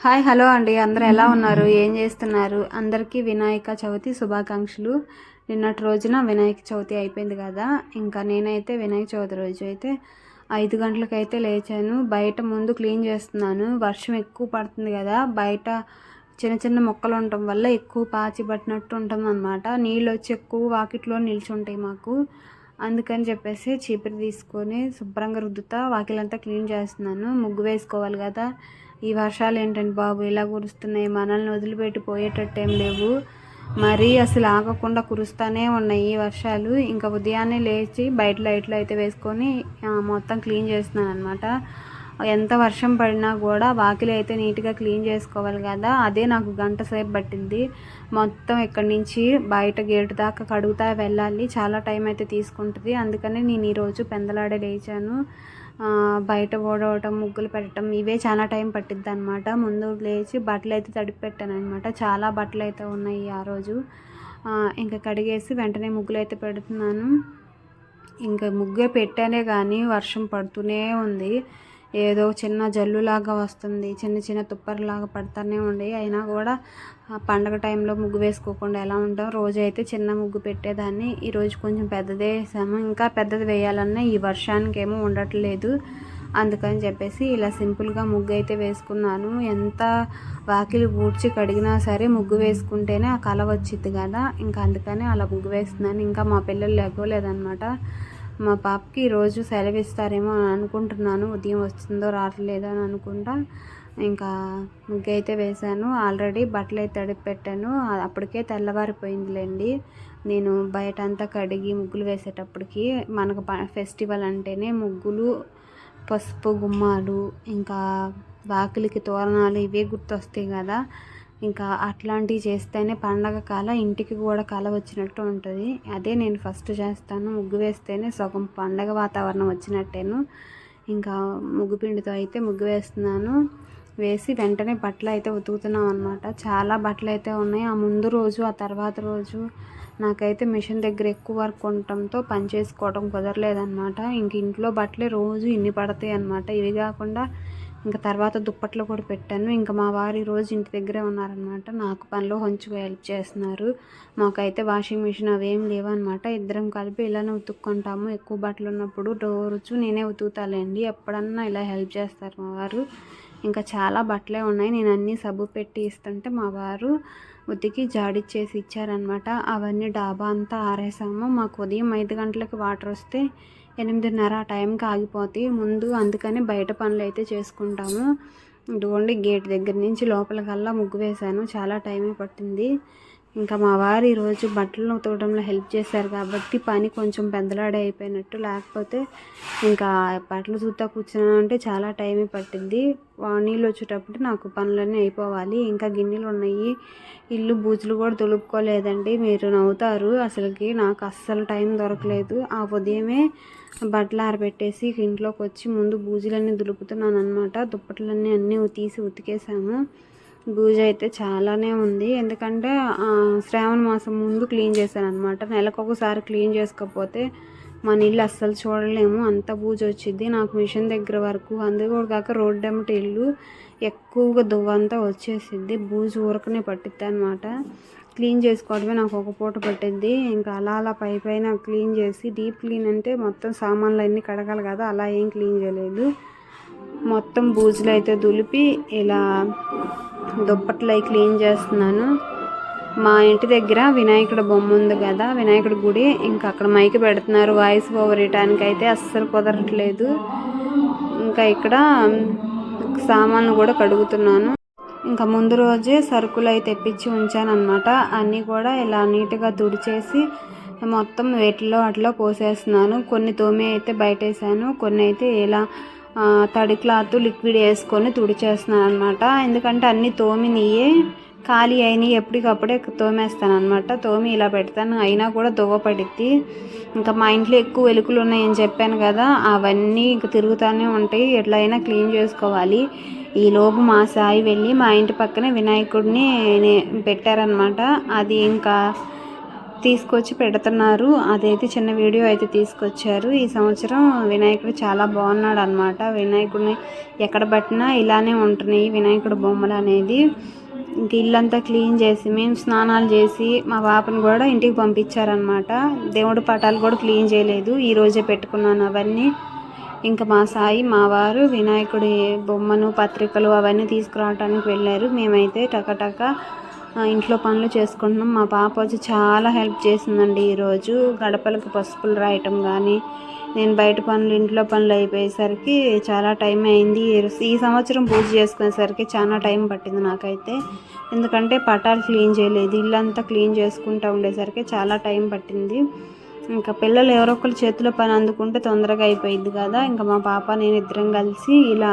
Hi hello అండి. అందరు ఎలా ఉన్నారు? ఏం చేస్తున్నారు? అందరికీ వినాయక చవితి శుభాకాంక్షలు. నిన్నటి రోజున వినాయక చవితి అయిపోయింది కదా. ఇంకా నేనైతే వినాయక చవితి రోజు అయితే ఐదు గంటలకైతే లేచాను. బయట ముందు క్లీన్ చేస్తున్నాను. వర్షం ఎక్కువ పడుతుంది కదా. బయట చిన్న చిన్న మొక్కలు ఉండటం వల్ల ఎక్కువ పాచి పట్టినట్టు ఉంటుంది అనమాట నీళ్ళు వచ్చి ఎక్కువ వాకిట్లో నిల్చుంటాయి మాకు. అందుకని చెప్పేసి చీపురు తీసుకొని శుభ్రంగా రుద్దుతా వాకిలంతా క్లీన్ చేస్తున్నాను. ముగ్గు వేసుకోవాలి కదా. ఈ వర్షాలు ఏంటంటే బాబు? ఇలా కురుస్తున్నాయి. మనల్ని వదిలిపెట్టి పోయేటట్టు ఏం లేవు. మరీ అసలు ఆగకుండా కురుస్తూనే ఉన్నాయి ఈ వర్షాలు. ఇంకా ఉదయాన్నే లేచి బయట లైట్లు అయితే వేసుకొని మొత్తం క్లీన్ చేస్తున్నాను అనమాట ఎంత వర్షం పడినా కూడా వాకిలి అయితే నీట్గా క్లీన్ చేసుకోవాలి కదా. అదే నాకు గంట సేపు పట్టింది. మొత్తం ఇక్కడి నుంచి బయట గేటు దాకా కడుగుతా వెళ్ళాలి. చాలా టైం అయితే తీసుకుంటుంది. అందుకని నేను ఈరోజు పెందలాడే లేచాను. బయట ఓడవటం ముగ్గులు పెట్టడం ఇవే చాలా టైం పట్టిద్ది అనమాట ముందు లేచి బట్టలు అయితే తడిపి పెట్టాను అనమాట చాలా బట్టలు అయితే ఉన్నాయి ఆ రోజు. ఇంకా కడిగేసి వెంటనే ముగ్గులు అయితే పెడుతున్నాను. ఇంకా ముగ్గే పెట్టానే కానీ వర్షం పడుతూనే ఉంది. ఏదో చిన్న జల్లులాగా వస్తుంది చిన్న చిన్న తుప్పర్లాగా పడుతూనే ఉండి. అయినా కూడా పండగ టైంలో ముగ్గు వేసుకోకుండా ఎలా ఉంటాం? రోజు అయితే చిన్న ముగ్గు పెట్టేదాన్ని. ఈరోజు కొంచెం పెద్దదే వేసాము. ఇంకా పెద్దది వేయాలన్నా ఈ వర్షానికి ఏమో ఉండట్లేదు. అందుకని చెప్పేసి ఇలా సింపుల్గా ముగ్గు అయితే వేసుకున్నాను. ఎంత వాకిలి ఊడ్చి కడిగినా సరే ముగ్గు వేసుకుంటేనే ఆ కళ వచ్చింది కదా. ఇంకా అందుకని అలా ముగ్గు వేస్తున్నాను. ఇంకా మా పిల్లలు లేకపోలేదన్నమాట. మా పాపకి రోజు సెలవు ఇస్తారేమో అని అనుకుంటున్నాను. ఉదయం వస్తుందో రావట్లేదో అని అనుకుంటా. ఇంకా ముగ్గు అయితే వేశాను. ఆల్రెడీ బట్టలు అయితే తడిపి పెట్టాను అప్పటికే తెల్లవారిపోయిందిలేండి. నేను బయట అంతా కడిగి ముగ్గులు వేసేటప్పటికి మనకు ఫెస్టివల్ అంటేనే ముగ్గులు పసుపు గుమ్మాలు ఇంకా వాకిలికి తోరణాలు ఇవే గుర్తొస్తాయి కదా. ఇంకా అట్లాంటివి చేస్తేనే పండగ కాల ఇంటికి కూడా కళ వచ్చినట్టు ఉంటుంది. అదే నేను ఫస్ట్ చేస్తాను. ముగ్గు వేస్తేనే సగం పండగ వాతావరణం వచ్చినట్టేను. ఇంకా ముగ్గు పిండితో అయితే ముగ్గు వేస్తున్నాను. వేసి వెంటనే బట్టలు అయితే ఉతుకుతున్నాం అనమాట చాలా బట్టలు అయితే ఉన్నాయి. ఆ ముందు రోజు ఆ తర్వాత రోజు నాకైతే మిషన్ దగ్గర ఎక్కువ వర్క్ ఉండటంతో పని చేసుకోవడం కుదరలేదన్నమాట. ఇంక ఇంట్లో బట్టలే రోజు ఇన్ని పడతాయి అనమాట ఇవి కాకుండా ఇంకా తర్వాత దుప్పట్లు కూడా పెట్టాను. ఇంకా మా వారు రోజు ఇంటి దగ్గరే ఉన్నారనమాట. నాకు పనిలో కొంచెం హెల్ప్ చేస్తున్నారు. మాకైతే వాషింగ్ మిషన్ అవేం లేవన్నమాట ఇద్దరం కలిపి ఇలానే ఉతుక్కుంటాము. ఎక్కువ బట్టలు ఉన్నప్పుడు రోజు నేనే ఉతుకుతాలేండి. ఎప్పుడన్నా ఇలా హెల్ప్ చేస్తారు మా వారు. ఇంకా చాలా బట్టలే ఉన్నాయి. నేను అన్నీ సబ్బు పెట్టి ఇస్తుంటే మా వారు ఉతికి జాడిచ్చేసి ఇచ్చారనమాట. అవన్నీ డాబా అంతా ఆరేసాము. మాకు ఉదయం ఐదు గంటలకు వాటర్ వస్తే ఎనిమిదిన్నర ఆ టైంకి ఆగిపోతాయి. ముందు అందుకని బయట పనులు అయితే చేసుకుంటాము. ఇదిగోండి గేట్ దగ్గర నుంచి లోపలికల్లా ముగ్గు వేశాను. చాలా టైమే పట్టింది. ఇంకా మా వారు ఈరోజు బట్టలు తోటంలో హెల్ప్ చేశారు కాబట్టి పని కొంచెం పెద్దలాడే అయిపోయినట్టు. లేకపోతే ఇంకా బట్టలు చూస్తా కూర్చున్నానంటే చాలా టైమే పట్టింది. నీళ్ళు వచ్చేటప్పుడు నాకు పనులన్నీ అయిపోవాలి. ఇంకా గిన్నెలు ఉన్నాయి. ఇల్లు బూజులు కూడా తొలుపుకోలేదండి. మీరు నవ్వుతారు. అసలుకి నాకు అస్సలు టైం దొరకలేదు. ఆ ఉదయమే బట్టలు ఆరబెట్టేసి ఇంట్లోకి వచ్చి ముందు బూజులన్నీ దులుపుతున్నాను అనమాట దుప్పట్లన్నీ అన్నీ తీసి ఉతికేసాము. బూజు అయితే చాలానే ఉంది. ఎందుకంటే శ్రావణ మాసం ముందు క్లీన్ చేశాను అనమాట నెలకు ఒకసారి క్లీన్ చేసుకోకపోతే మన ఇల్లు అస్సలు చూడలేము. అంత బూజు వచ్చింది నాకు మిషన్ దగ్గర వరకు అందుకు కాక రోడ్డు ఎమ్మటి ఇల్లు ఎక్కువగా దువ్వంతా వచ్చేసింది బూజు ఊరకనే పట్టిద్ది అనమాట క్లీన్ చేసుకోవడమే నాకు ఒక పూట పట్టింది. ఇంకా అలా అలా పై పైన క్లీన్ చేసి డీప్ క్లీన్ అంటే మొత్తం సామాన్లు అన్నీ కడగాలి కదా అలా ఏం క్లీన్ చేయలేదు. మొత్తం బూజులు అయితే దులిపి ఇలా దుప్పట్లు అవి క్లీన్ చేస్తున్నాను. మా ఇంటి దగ్గర వినాయకుడు బొమ్మ ఉంది కదా వినాయకుడి గుడి. ఇంకా అక్కడ మైక్ పెడుతున్నారు వాయిస్ ఓవర్ ఇవ్వడానికి అయితే అస్సలు కుదరట్లేదు. ఇంకా ఇక్కడ సామాన్లు కూడా కడుగుతున్నాను. ఇంకా ముందు రోజే సరుకులు అయితే తెప్పించి ఉంచాను అనమాట అన్నీ కూడా ఇలా నీట్గా తుడిచేసి మొత్తం వేటిలో అట్లా పోసేస్తున్నాను. కొన్ని తోమి అయితే బయట వేసాను కొన్ని అయితే ఇలా తడి క్లాత్ లిక్విడ్ వేసుకొని తుడిచేస్తున్నాను అనమాట ఎందుకంటే అన్ని తోమినియే. ఖాళీ అయినవి ఎప్పటికప్పుడే తోమేస్తాను అనమాట తోమి ఇలా పెడతాను. అయినా కూడా దువ్వ పడిద్ది. ఇంకా మా ఇంట్లో ఎక్కువ వెలుకులు ఉన్నాయని చెప్పాను కదా అవన్నీ ఇంకా తిరుగుతూనే ఉంటాయి. ఎట్లయినా క్లీన్ చేసుకోవాలి. ఈ లోపు మా సాయి వెళ్ళి మా ఇంటి పక్కనే వినాయకుడిని పెట్టారనమాట అది ఇంకా తీసుకొచ్చి పెడుతున్నారు. అదైతే చిన్న వీడియో అయితే తీసుకొచ్చారు. ఈ సంవత్సరం వినాయకుడు చాలా బాగున్నాడు అనమాట వినాయకుడిని ఎక్కడ పట్టినా ఇలానే ఉంటున్నాయి వినాయకుడు బొమ్మలు అనేది. ఇంక ఇల్లంతా క్లీన్ చేసి మేము స్నానాలు చేసి మా పాపను కూడా ఇంటికి పంపించారనమాట దేవుడి పటాలు కూడా క్లీన్ చేయలేదు. ఈరోజే పెట్టుకున్నాను అవన్నీ. ఇంకా మా సాయి మా వారు వినాయకుడి బొమ్మను పత్రికలు అవన్నీ తీసుకురావడానికి వెళ్ళారు. మేమైతే టకటక ఇంట్లో పనులు చేసుకుంటున్నాం. మా పాప వచ్చి చాలా హెల్ప్ చేసిందండి ఈరోజు. గడపలకు పసుపులు రాయటం కానీ నేను బయట పనులు ఇంట్లో పనులు అయిపోయేసరికి చాలా టైం అయింది. ఈ సంవత్సరం పూజ చేసుకునేసరికి చాలా టైం పట్టింది నాకైతే. ఎందుకంటే పటాలు క్లీన్ చేయలేదు. ఇల్లంతా క్లీన్ చేసుకుంటూ ఉండేసరికి చాలా టైం పట్టింది. ఇంకా పిల్లలు ఎవరో ఒకరు చేతిలో పని అందుకుంటే తొందరగా అయిపోయింది కదా. ఇంకా మా పాప నేను ఇద్దరం కలిసి ఇలా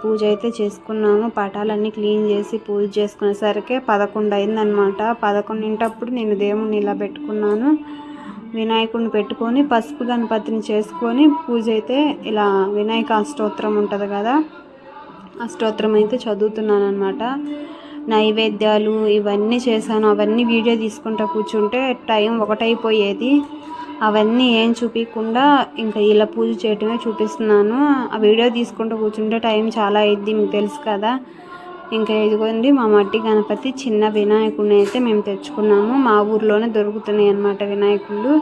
పూజ అయితే చేసుకున్నాము. పటాలన్నీ క్లీన్ చేసి పూజ చేసుకునేసరికి పదకొండు అయిందనమాట పదకొండింటప్పుడు నేను దేవుణ్ణి ఇలా పెట్టుకున్నాను. వినాయకుడిని పెట్టుకొని పసుపు గణపతిని చేసుకొని పూజ అయితే ఇలా వినాయక అష్టోత్తరం ఉంటుంది కదా. అష్టోత్తరం అయితే చదువుతున్నాను అనమాట నైవేద్యాలు ఇవన్నీ చేశాను. అవన్నీ వీడియో తీసుకుంటా కూర్చుంటే టైం ఒకటైపోయేది. అవన్నీ ఏం చూపించకుండా ఇంకా ఇలా పూజ చేయటమే చూపిస్తున్నాను. ఆ వీడియో తీసుకుంటూ కూర్చుంటే టైం చాలా అయింది మీకు తెలుసు కదా. ఇంకా ఇదిగోండి మా మట్టి గణపతి చిన్న వినాయకుడిని అయితే మేము తెచ్చుకున్నాము. మా ఊర్లోనే దొరుకుతున్నాయి అన్నమాట వినాయకుళ్ళు.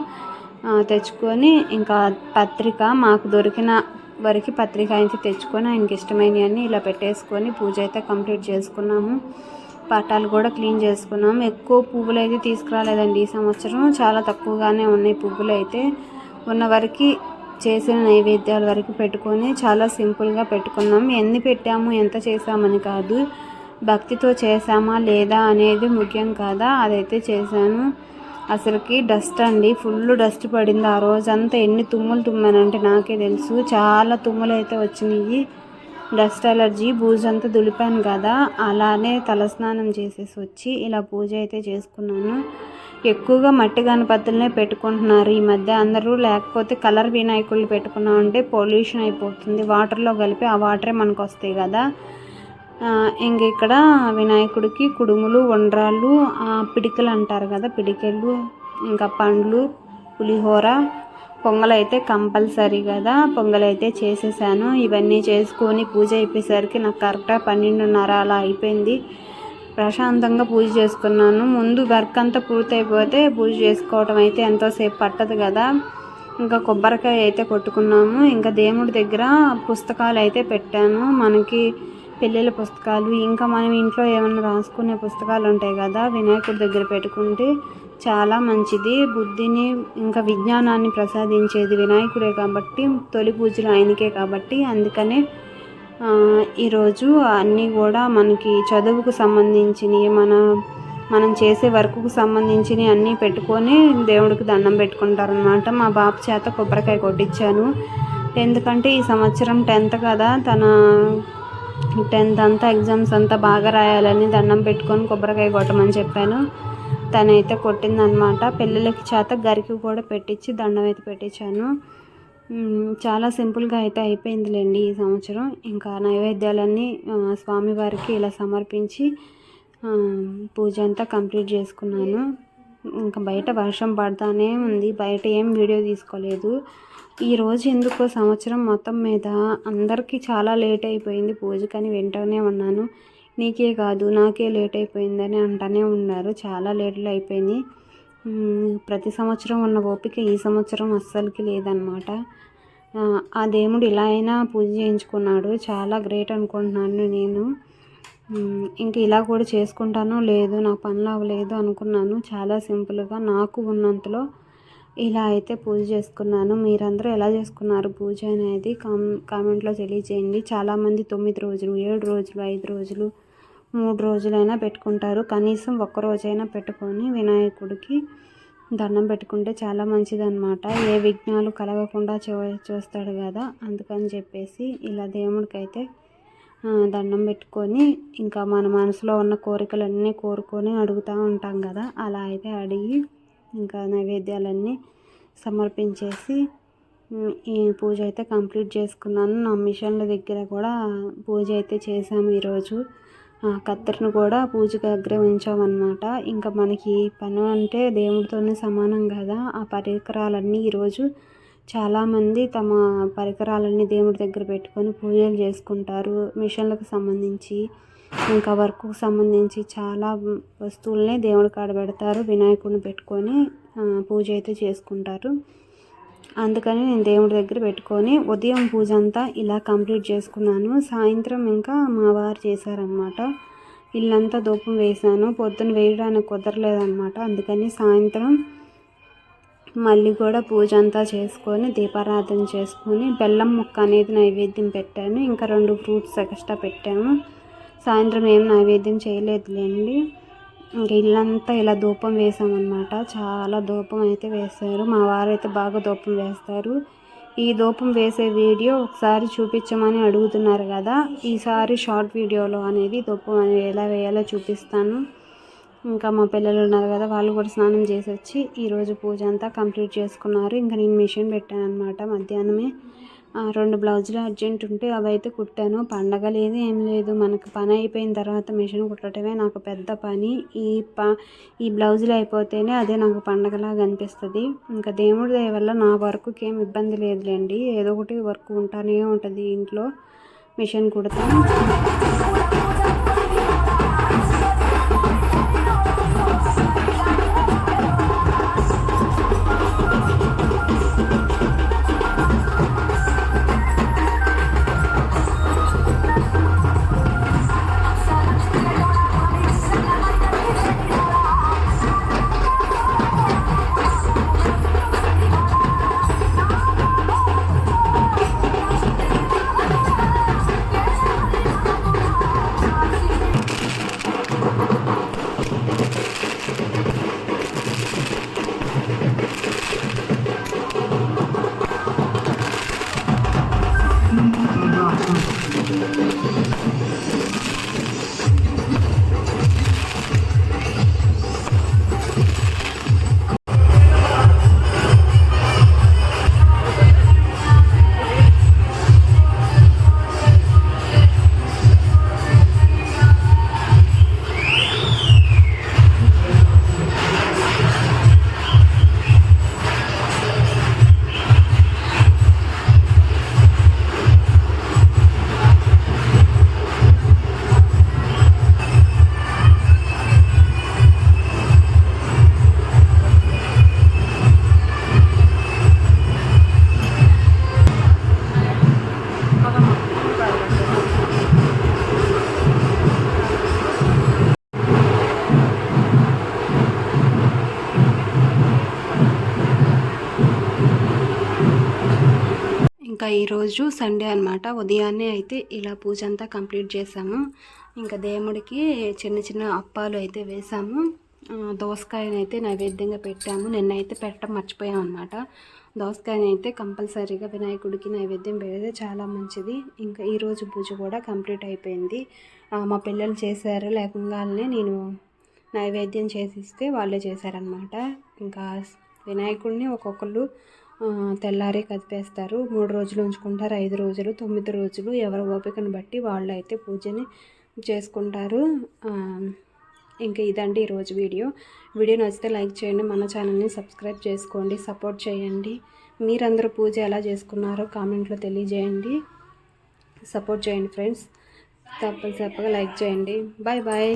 తెచ్చుకొని ఇంకా పత్రిక మాకు దొరికిన వరకు పత్రిక అయితే తెచ్చుకొని ఆయనకి ఇష్టమైనవన్నీ ఇలా పెట్టేసుకొని పూజ అయితే కంప్లీట్ చేసుకున్నాము. పటాలు కూడా క్లీన్ చేసుకున్నాము. ఎక్కువ పువ్వులు అయితే తీసుకురాలేదండి ఈ సంవత్సరం. చాలా తక్కువగానే ఉన్నాయి పువ్వులు అయితే. ఉన్న వరకు చేసిన నైవేద్యాల వరకు పెట్టుకొని చాలా సింపుల్గా పెట్టుకున్నాం. ఎన్ని పెట్టాము ఎంత చేసామని కాదు. భక్తితో చేసామా లేదా అనేది ముఖ్యం కాదా? అదైతే చేశాను. అసలుకి డస్ట్ అండి. ఫుల్ డస్ట్ పడింది ఆ రోజంతా. ఎన్ని తుమ్ములు తుమ్మానంటే నాకే తెలుసు. చాలా తుమ్ములు అయితే వచ్చినాయి. డస్ట్ అలర్జీ భూజంతా దులిపాను కదా. అలానే తలస్నానం చేసేసి వచ్చి ఇలా పూజ అయితే చేసుకున్నాను. ఎక్కువగా మట్టి గణపతులనే పెట్టుకుంటున్నారు. ఈ మధ్య అందరూ లేకపోతే కలర్ వినాయకులు పెట్టుకున్నా ఉంటే పొల్యూషన్ అయిపోతుంది. వాటర్లో కలిపి ఆ వాటరే మనకు వస్తాయి కదా ఇంక ఇక్కడ వినాయకుడికి కుడుములు ఉండ్రాళ్ళు పిడికలు అంటారు కదా. పిడికెళ్ళు ఇంకా పండ్లు పులిహోర పొంగల్ అయితే కంపల్సరీ కదా. పొంగల్ అయితే చేసేసాను. ఇవన్నీ చేసుకొని పూజ అయిపోయేసరికి నాకు కరెక్ట్గా పన్నెండున్నర అలా అయిపోయింది. ప్రశాంతంగా పూజ చేసుకున్నాను. ముందు వర్క్ అంతా పూర్తయిపోతే పూజ చేసుకోవటం అయితే ఎంతోసేపు పట్టదు కదా. ఇంకా కొబ్బరికాయ అయితే కొట్టుకున్నాము. ఇంకా దేవుడి దగ్గర పుస్తకాలు అయితే పెట్టాను. మనకి పిల్లల పుస్తకాలు ఇంకా మనం ఇంట్లో ఏమైనా రాసుకునే పుస్తకాలు ఉంటాయి కదా వినాయకుడి దగ్గర పెట్టుకుంటే చాలా మంచిది. బుద్ధిని ఇంకా విజ్ఞానాన్ని ప్రసాదించేది వినాయకుడే కాబట్టి తొలి పూజలు ఆయనకే కాబట్టి అందుకనే ఈరోజు అన్నీ కూడా మనకి చదువుకు సంబంధించినవి మన మనం చేసే వర్క్కు సంబంధించినవి అన్నీ పెట్టుకొని దేవుడికి దండం పెట్టుకుంటారనమాట మా బాబు చేత కొబ్బరికాయ కొట్టించాను ఎందుకంటే ఈ సంవత్సరం టెన్త్ కదా తన టెన్త్ అంతా ఎగ్జామ్స్ అంతా బాగా రాయాలని దండం పెట్టుకొని కొబ్బరికాయ కొట్టమని చెప్పాను. తనైతే కొట్టిందనమాట పిల్లలకి చేత గరికి కూడా పెట్టించి దండం అయితే పెట్టించాను చాలా సింపుల్గా అయితే అయిపోయిందిలేండి ఈ సంవత్సరం. ఇంకా నైవేద్యాలన్నీ స్వామివారికి ఇలా సమర్పించి పూజ అంతా కంప్లీట్ చేసుకున్నాను. ఇంకా బయట వర్షం పడతానే ఉంది. బయట ఏం వీడియో తీసుకోలేదు. ఈరోజు ఎందుకో సంవత్సరం మొత్తం మీద అందరికీ చాలా లేట్ అయిపోయింది పూజకని వింటూనే ఉన్నాను. నీకే కాదు నాకే లేట్ అయిపోయిందని అంటూనే ఉన్నారు. చాలా లేట్లు అయిపోయింది. ప్రతి సంవత్సరం ఉన్న ఓపిక ఈ సంవత్సరం అస్సలకి లేదనమాట ఆ, దేవుడు ఇలా అయినా పూజ చేయించుకున్నాడు. చాలా గ్రేట్ అనుకుంటున్నాను నేను. ఇంక ఇలా కూడా చేసుకుంటానో లేదు నా పనులు అవ్వలేదు అనుకున్నాను. చాలా సింపుల్గా నాకు ఉన్నంతలో ఇలా అయితే పూజ చేసుకున్నాను. మీరందరూ ఎలా చేసుకున్నారు పూజ అనేది కామెంట్లో తెలియజేయండి. చాలామంది తొమ్మిది రోజులు ఏడు రోజులు ఐదు రోజులు మూడు రోజులైనా పెట్టుకుంటారు. కనీసం ఒక్క రోజైనా పెట్టుకొని వినాయకుడికి దండం పెట్టుకుంటే చాలా మంచిదన్నమాట. ఏ విఘ్నాలు కలగకుండా చూస్తాడు కదా. అందుకని చెప్పేసి ఇలా దేవుడికైతే దండం పెట్టుకొని ఇంకా మన మనసులో ఉన్న కోరికలన్నీ కోరుకొని అడుగుతూ ఉంటాం కదా. అలా అయితే అడిగి ఇంకా నైవేద్యాలన్నీ సమర్పించేసి ఈ పూజ అయితే కంప్లీట్ చేసుకున్నాను. నా మిషన్ల దగ్గర కూడా పూజ అయితే చేశాము ఈరోజు. కత్తెరను కూడా పూజకు దగ్గర ఉంచామన్నమాట. ఇంకా మనకి పని అంటే దేవుడితోనే సమానం కదా. ఆ పరికరాలన్నీ ఈరోజు చాలామంది తమ పరికరాలన్నీ దేవుడి దగ్గర పెట్టుకొని పూజలు చేసుకుంటారు. మిషన్లకు సంబంధించి ఇంకా వర్క్కు సంబంధించి చాలా వస్తువులనే దేవుడి కాడ పెడతారు. వినాయకుడిని పెట్టుకొని పూజ అయితే చేసుకుంటారు. అందుకని నేను దేవుడి దగ్గర పెట్టుకొని ఉదయం పూజ అంతా ఇలా కంప్లీట్ చేసుకున్నాను. సాయంత్రం ఇంకా మా వారు చేశారనమాట ఇల్లంతా ధూపం వేసాను పొద్దున వేయడానికి కుదరలేదనమాట అందుకని సాయంత్రం మళ్ళీ కూడా పూజ అంతా చేసుకొని దీపారాధన చేసుకొని బెల్లం ముక్క అనేది నైవేద్యం పెట్టాను. ఇంకా రెండు ఫ్రూట్స్ ఎక్స్ట్రా పెట్టాము. సాయంత్రం ఏం నైవేద్యం చేయలేదులేండి. ఇంకా ఇల్లంతా ఇలా ధూపం వేసామన్నమాట. చాలా ధూపం అయితే వేశారు. మా వారైతే బాగా ధూపం వేస్తారు. ఈ ధూపం వేసే వీడియో ఒకసారి చూపించమని అడుగుతున్నారు కదా. ఈసారి షార్ట్ వీడియోలో అనేది ధూపం అనేది ఎలా వేయాలో చూపిస్తాను. ఇంకా మా పిల్లలు ఉన్నారు కదా వాళ్ళు కూడా స్నానం చేసి వచ్చి ఈరోజు పూజ అంతా కంప్లీట్ చేసుకున్నారు. ఇంకా నేను మిషన్ పెట్టాను అనమాట మధ్యాహ్నమే. రెండు బ్లౌజులు అర్జెంట్ ఉంటే అవి అయితే కుట్టాను. పండగ లేదు ఏం లేదు. మనకు పని అయిపోయిన తర్వాత మిషన్ కుట్టడమే నాకు పెద్ద పని. ఈ ప ఈ బ్లౌజులు అయిపోతేనే అదే నాకు పండగలాగా అనిపిస్తుంది. ఇంకా దేవుడి దయ వల్ల నా వర్క్కి ఏం ఇబ్బంది లేదులేండి. ఏదో ఒకటి వర్క్ ఉంటానే ఉంటుంది ఇంట్లో. మిషన్ కుడతాను. ఇంకా ఈరోజు సండే అనమాట ఉదయాన్నే అయితే ఇలా పూజ అంతా కంప్లీట్ చేసాము. ఇంకా దేవుడికి చిన్న చిన్న అప్పాలు అయితే వేసాము. దోసకాయనైతే దోసకాయని అయితే నైవేద్యంగా పెట్టాము. నిన్నైతే పెట్టడం మర్చిపోయాం అనమాట దోసకాయని అయితే కంపల్సరీగా వినాయకుడికి నైవేద్యం పెడితే చాలా మంచిది. ఇంకా ఈరోజు పూజ కూడా కంప్లీట్ అయిపోయింది. మా పిల్లలు చేశారు. లేకుండానే నేను నైవేద్యం చేసిస్తే వాళ్ళే చేశారనమాట ఇంకా వినాయకుడిని ఒక్కొక్కళ్ళు తెల్లారి కదిపేస్తారు. మూడు రోజులు ఉంచుకుంటారు ఐదు రోజులు తొమ్మిది రోజులు ఎవరి ఓపికను బట్టి వాళ్ళు అయితే పూజని చేసుకుంటారు. ఇంకా ఇదండి ఈరోజు వీడియో. వీడియో నచ్చితే లైక్ చేయండి మన ఛానల్ని సబ్స్క్రైబ్ చేసుకోండి సపోర్ట్ చేయండి. మీరందరూ పూజ ఎలా చేసుకున్నారో కామెంట్లో తెలియజేయండి. సపోర్ట్ చేయండి ఫ్రెండ్స్. తప్పనిసరిగా లైక్ చేయండి. Bye bye.